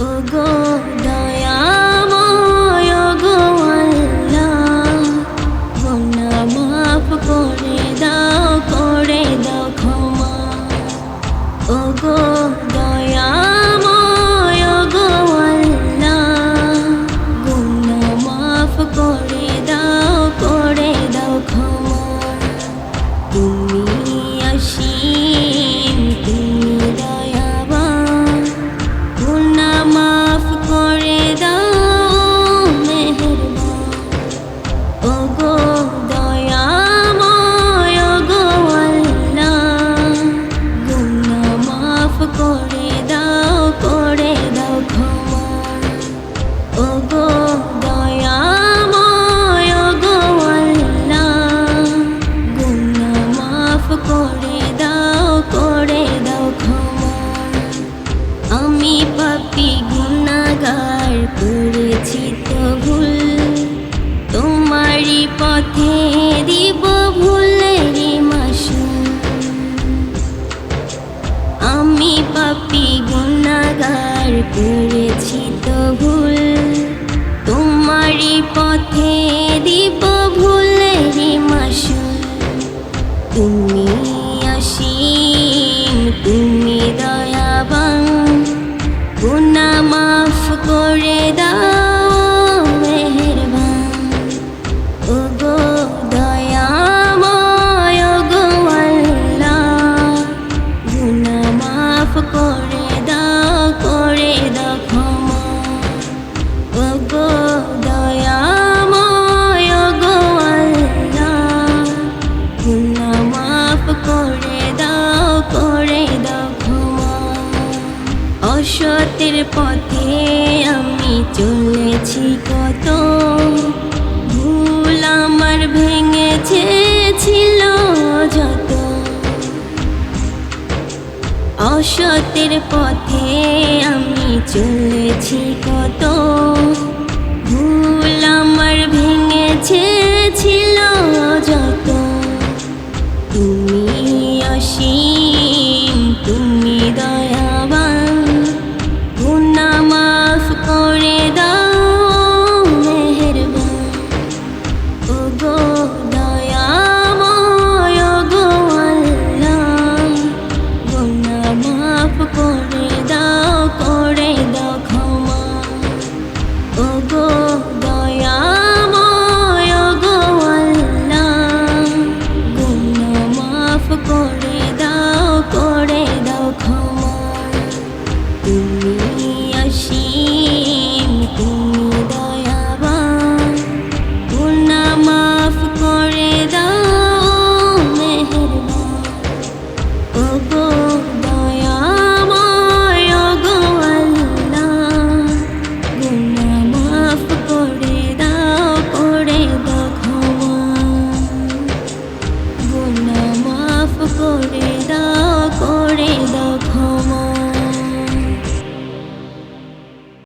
ও গো oh, আমি পাপি গুণাগার করেছি তো ভুল। তোমারই পথে দিব ভুলের মাসু আমি পাপি গুণাগার করেছি তো ভুল। তোমারই পথে দিব ভুলের মাসু তুমি আসি তুমি দয়া সতের পথে আমি চলেছি কত। ভুল আমার ভেঙেছে ছিল যত। অসতের পথে আমি চলেছি কত।